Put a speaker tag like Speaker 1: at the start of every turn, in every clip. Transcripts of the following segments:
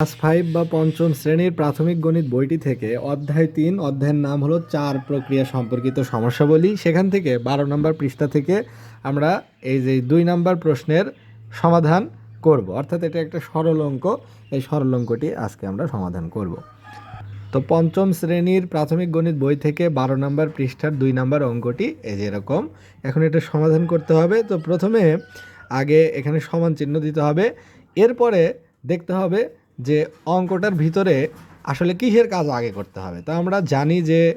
Speaker 1: Class five বা পঞ্চম শ্রেণির প্রাথমিক গণিত বইটি থেকে অধ্যায় তিন, অধ্যায়ের নাম হলো চার প্রক্রিয়া সম্পর্কিত সমস্যাবলী। সেখান থেকে বারো নম্বর পৃষ্ঠা থেকে আমরা এই যে দুই নম্বর প্রশ্নের সমাধান করব। অর্থাৎ এটা একটা সরল অঙ্ক। এই সরল অঙ্কটি আজকে আমরা সমাধান করব। তো পঞ্চম শ্রেণির প্রাথমিক গণিত বই থেকে বারো নম্বর পৃষ্ঠার দুই নম্বর অঙ্কটি এই যে এরকম। এখন এটা সমাধান করতে হবে। তো প্রথমে আগে এখানে সমান চিহ্ন দিতে হবে। এরপরে দেখতে হবে যে অঙ্কটার ভিতরে আসলে কিসের কাজ আগে করতে হবে? তা আমরা জানি যে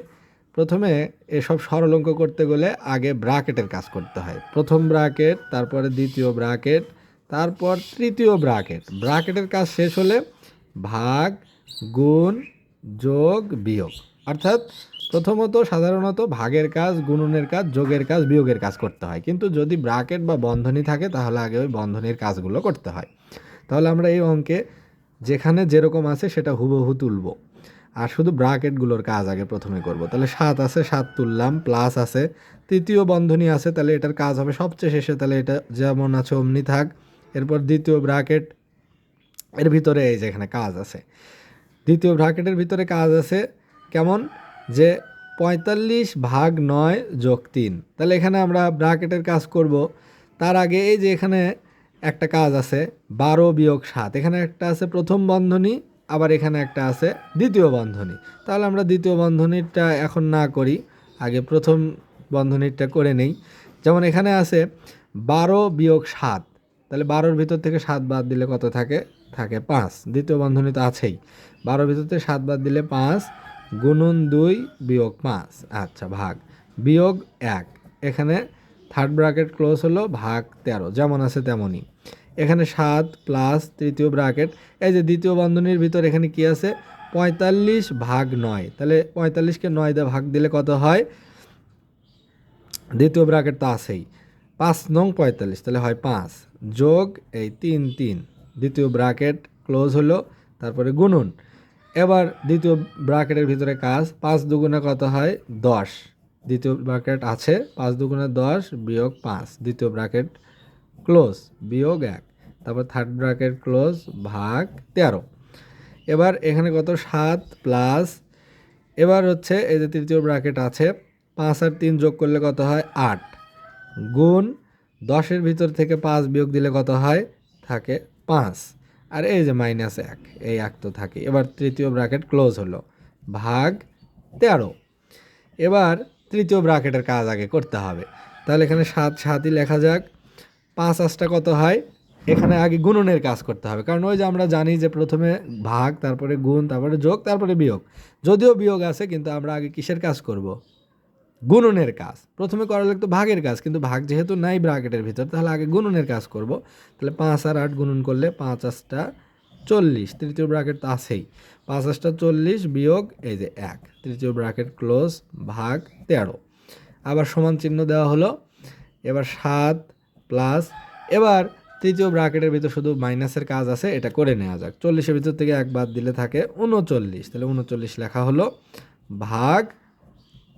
Speaker 1: প্রথমে এসব সরল অঙ্ক করতে গেলে আগে ব্রাকেটের কাজ করতে হয়। প্রথম ব্রাকেট তারপরে দ্বিতীয় ব্রাকেট তারপর তৃতীয় ব্রাকেট ব্রাকেটের কাজ শেষ হলে ভাগ, গুণ, যোগ, বিয়োগ। অর্থাৎ প্রথমত সাধারণত ভাগের কাজ, গুণনের কাজ, যোগের কাজ, বিয়োগের কাজ করতে হয়। কিন্তু যদি ব্রাকেট বা বন্ধনী থাকে, তাহলে আগে ওই বন্ধনীর কাজগুলো করতে হয়। তাহলে আমরা এই অঙ্কে যেখানে যেরকম আছে সেটা হুবহু তুলব। আর শুধু ব্রাকেটগুলোর কাজ আগে প্রথমে করব। তাহলে সাত আছে, সাত তুললাম প্লাস আছে, তৃতীয় বন্ধনী আছে, তাহলে এটার কাজ হবে সবচেয়ে শেষে, তাহলে এটা যেমন আছে অমনি থাক। এরপর দ্বিতীয় ব্রাকেট এর ভিতরে এই যে এখানে কাজ আছে। দ্বিতীয় ব্রাকেটের ভিতরে কাজ আছে কেমন? যে পঁয়তাল্লিশ ভাগ নয় যোগ তিন। তাহলে এখানে আমরা ব্রাকেটের কাজ করব। তার আগে এই যে এখানে একটা কাজ আছে, বারো বিয়োগ সাত। এখানে একটা আছে প্রথম বন্ধনী, আবার এখানে একটা আছে দ্বিতীয় বন্ধনী। তাহলে আমরা দ্বিতীয় বন্ধনীটা এখন না করি, আগে প্রথম বন্ধনীটা করে নেই। যেমন এখানে আছে বারো বিয়োগ সাত, তাহলে বারোর ভিতর থেকে সাত বাদ দিলে কত থাকে? থাকে পাঁচ। দ্বিতীয় বন্ধনী তো আছেই। বারোর ভিতর থেকে সাত বাদ দিলে পাঁচ গুণন দুই বিয়োগ পাঁচ। আচ্ছা ভাগ। বিয়োগ এক। এখানে থার্ড ব্রাকেট ক্লোজ হলো ভাগ তেরো, যেমন আছে তেমনই। এখানে সাত প্লাস তৃতীয় ব্রাকেট এই যে দ্বিতীয় বন্ধনীর ভিতর এখানে কি আছে? পঁয়তাল্লিশ ভাগ নয়। তাহলে পঁয়তাল্লিশকে নয় দিয়ে ভাগ দিলে কত হয়? দ্বিতীয় ব্রাকেট তো আছেই। পাঁচ নং পঁয়তাল্লিশ, তাহলে হয় পাঁচ। যোগ এই তিন তিন। দ্বিতীয় ব্রাকেট ক্লোজ হলো, তারপরে গুণন। এবার দ্বিতীয় ব্রাকেটের ভিতরে কাজ, পাঁচ দুগুণে কত হয়? দশ। দ্বিতীয় ব্রাকেট আছে, পাঁচ দুগুণে দশ বিয়োগ পাঁচ। দ্বিতীয় ব্রাকেট ক্লোজ বিয়োগ এক। তারপর থার্ড ব্রাকেট ক্লোজ ভাগ তেরো। এবার এখানে কত? সাত প্লাস এবার হচ্ছে এই যে তৃতীয় ব্রাকেট আছে, পাঁচ আর তিন যোগ করলে কত হয়? আট। গুণ দশের ভিতর থেকে পাঁচ বিয়োগ দিলে কত হয়? থাকে পাঁচ। আর এই যে মাইনাস এক, এই এক তো থাকে। এবার তৃতীয় ব্রাকেট ক্লোজ হলো, ভাগ তেরো। এবার তৃতীয় ব্রাকেটের কাজ আগে করতে হবে। তাহলে এখানে সাত, সাতই লেখা যাক। পাঁচ আশটা কত হয়? এখানে আগে গুণনের কাজ করতে হবে। কারণ ওই যে আমরা জানি যে প্রথমে ভাগ, তারপরে গুণ, তারপরে যোগ, তারপরে বিয়োগ। যদিও বিয়োগ আছে, কিন্তু আমরা আগে কিসের কাজ করব? গুণনের কাজ। প্রথমে করা লাগতো ভাগের কাজ, কিন্তু ভাগ যেহেতু নাই ব্রাকেটের ভিতর, তাহলে আগে গুণনের কাজ করব। তাহলে পাঁচ আর আট গুণন করলে পাঁচ আটটা চল্লিশ, তৃতীয় ব্র্যাকেট তো আছেই। পাঁচ আটটা চল্লিশ বিয়োগ এই যে এক, তৃতীয় ব্র্যাকেট ক্লোজ ভাগ তেরো। আবার সমান চিহ্ন দেওয়া হলো, এবার সাত প্লাস এবার তৃতীয় ব্র্যাকেটের ভিতর শুধু মাইনাসের কাজ আছে, এটা করে নেওয়া যাক। চল্লিশের ভিতর থেকে এক বাদ দিলে থাকে উনচল্লিশ, তাহলে উনচল্লিশ লেখা হলো ভাগ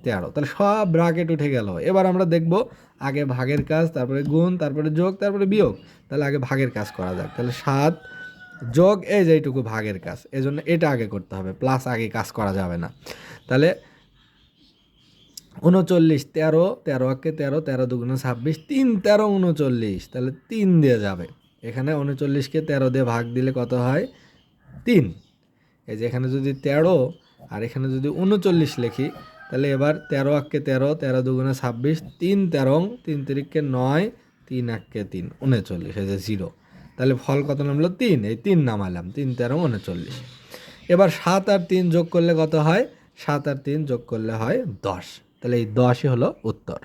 Speaker 1: তেরো। তাহলে সব ব্রাকেট উঠে গেল। এবার আমরা দেখব আগে ভাগের কাজ, তারপরে গুণ, তারপরে যোগ, তারপরে বিয়োগ, তাহলে আগে ভাগের কাজ করা যাক। তাহলে সাত যোগ এই যে এইটুকু ভাগের কাজ এই জন্য এটা আগে করতে হবে প্লাস আগে কাজ করা যাবে না। তাহলে উনচল্লিশ, তেরো তেরো একে তেরো তেরো দুগুণে ছাব্বিশ, তিন, তেরো, উনচল্লিশ, তাহলে তিন দিয়ে যাবে। এখানে উনচল্লিশকে তেরো দিয়ে ভাগ দিলে কত হয়? তিন। এই যে এখানে যদি তেরো, আর এখানে যদি উনচল্লিশ লিখি, তাহলে এবার তেরো আক্কে তেরো তেরো দুগুণে ছাব্বিশ, তিন তেরো, তিন তিরিককে নয়, তিন আক্কে তিন, উনচল্লিশ, এই যে জিরো তাহলে ফল কত নামলো? তিন। এই তিন নামালাম। তিন, তেরো, উনচল্লিশ। এবার সাত আর তিন যোগ করলে কত হয়? সাত আর তিন যোগ করলে হয় দশ। তাহলে এই দশই হলো উত্তর।